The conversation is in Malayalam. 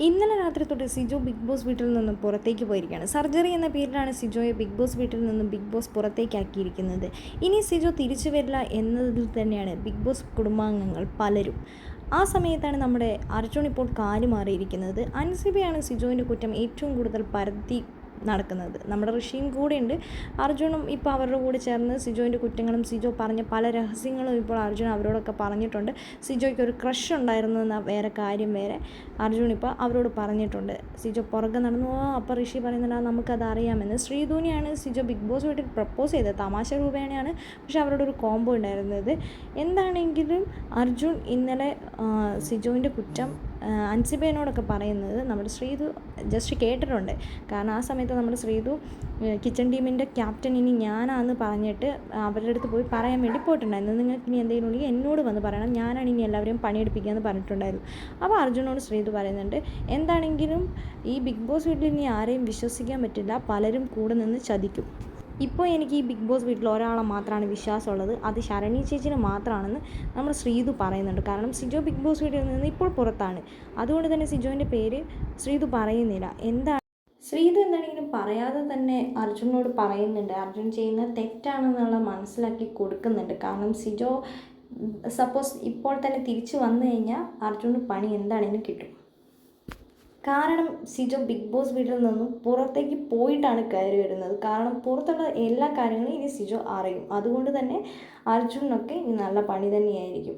ഇന്നലെ രാത്രി തൊട്ട് സിജോ ബിഗ് ബോസ് വീട്ടിൽ നിന്നും പുറത്തേക്ക് പോയിരിക്കുകയാണ്. സർജറി എന്ന പേരിലാണ് സിജോയെ ബിഗ് ബോസ് വീട്ടിൽ നിന്നും ബിഗ് ബോസ് പുറത്തേക്കാക്കിയിരിക്കുന്നത്. ഇനി സിജോ തിരിച്ചു വരില്ല എന്നതിൽ തന്നെയാണ് ബിഗ് ബോസ് കുടുംബാംഗങ്ങൾ പലരും. ആ സമയത്താണ് നമ്മുടെ അർജുൻ ഇപ്പോൾ കാലുമാറിയിരിക്കുന്നത് അൻസിബയാണ് സിജോവിന്റെ കുറ്റം ഏറ്റവും കൂടുതൽ പരത്തി നടക്കുന്നത്. നമ്മുടെ ഋഷിയും കൂടെയുണ്ട്. അർജുനും ഇപ്പോൾ അവരുടെ കൂടെ ചേർന്ന് സിജോന്റെ കുറ്റങ്ങളും സിജോ പറഞ്ഞ പല രഹസ്യങ്ങളും ഇപ്പോൾ അർജുൻ അവരോടൊക്കെ പറഞ്ഞിട്ടുണ്ട്. സിജോയ്ക്ക് ഒരു ക്രഷ് ഉണ്ടായിരുന്നു എന്ന വേറെ കാര്യം വേറെ. അർജുൻ ഇപ്പോൾ അവരോട് പറഞ്ഞിട്ടുണ്ട്. സിജോ പുറകെ നടന്നു "ഓ, അപ്പോൾ ഋഷി പറയുന്നുണ്ട് "ആ, നമുക്കത് അറിയാമെന്ന്. ശ്രീധുനിയാണ് സിജോ ബിഗ് ബോസ് വീട്ടിൽ പ്രപ്പോസ് ചെയ്തത്. തമാശ രൂപേണയാണ് പക്ഷെ അവരുടെ ഒരു കോംബോ ഉണ്ടായിരുന്നത്. എന്താണെങ്കിലും അർജുൻ ഇന്നലെ സിജോവിന്റെ കുറ്റം അൻസിബേനോടൊക്കെ പറയുന്നത് നമ്മുടെ ശ്രീതു ജസ്റ്റ് കേട്ടിട്ടുണ്ട്. കാരണം ആ സമയത്ത് നമ്മുടെ ശ്രീതു കിച്ചൺ ടീമിന്റെ ക്യാപ്റ്റൻ ഇനി ഞാനാന്ന് പറഞ്ഞിട്ട് അവരുടെ അടുത്ത് പോയി പറയാൻ വേണ്ടി പോയിട്ടുണ്ടായിരുന്നു. നിങ്ങൾക്ക് ഇനി എന്തെങ്കിലും ഉണ്ടെങ്കിൽ എന്നോട് വന്ന് പറയണം. ഞാനാണ് ഇനി എല്ലാവരെയും പണിയെടുപ്പിക്കുക എന്ന് പറഞ്ഞിട്ടുണ്ടായിരുന്നു. അപ്പോൾ അർജുനോട് ശ്രീതു പറയുന്നുണ്ട് എന്താണെങ്കിലും ഈ ബിഗ് ബോസ് വീട്ടിൽ ഇനി ആരെയും വിശ്വസിക്കാൻ പറ്റില്ല. പലരും കൂടെ നിന്ന് ചതിക്കും. ഇപ്പോൾ എനിക്ക് ഈ ബിഗ് ബോസ് വീട്ടിൽ ഒരാളെ മാത്രമാണ് വിശ്വാസമുള്ളത്. അത് ശരണി ചേച്ചിന് മാത്രമാണെന്ന് നമ്മൾ ശ്രീതു പറയുന്നുണ്ട്. കാരണം സിജോ ബിഗ് ബോസ് വീട്ടിൽ നിന്ന് ഇപ്പോൾ പുറത്താണ്. അതുകൊണ്ട് തന്നെ സിജോന്റെ പേര് ശ്രീതു പറയുന്നില്ല. എന്താണ്? ശ്രീതു എന്താണെങ്കിലും പറയാതെ തന്നെ അർജുനോട് പറയുന്നുണ്ട്. അർജുൻ ചെയ്യുന്ന തെറ്റാണെന്നുള്ള മനസ്സിലാക്കി കൊടുക്കുന്നുണ്ട്. കാരണം സിജോ സപ്പോസ് ഇപ്പോൾ തന്നെ തിരിച്ചു വന്നു കഴിഞ്ഞാൽ അർജുന് പണി എന്താണെങ്കിലും കിട്ടും. കാരണം സിജോ ബിഗ് ബോസ് വീട്ടിൽ നിന്നും പുറത്തേക്ക് പോയിട്ടാണ് കയറി വരുന്നത്. കാരണം പുറത്തുള്ള എല്ലാ കാര്യങ്ങളും ഇനി സിജോ അറിയും. അതുകൊണ്ട് തന്നെ അർജുനൊക്കെ ഇനി നല്ല പണി തന്നെയായിരിക്കും.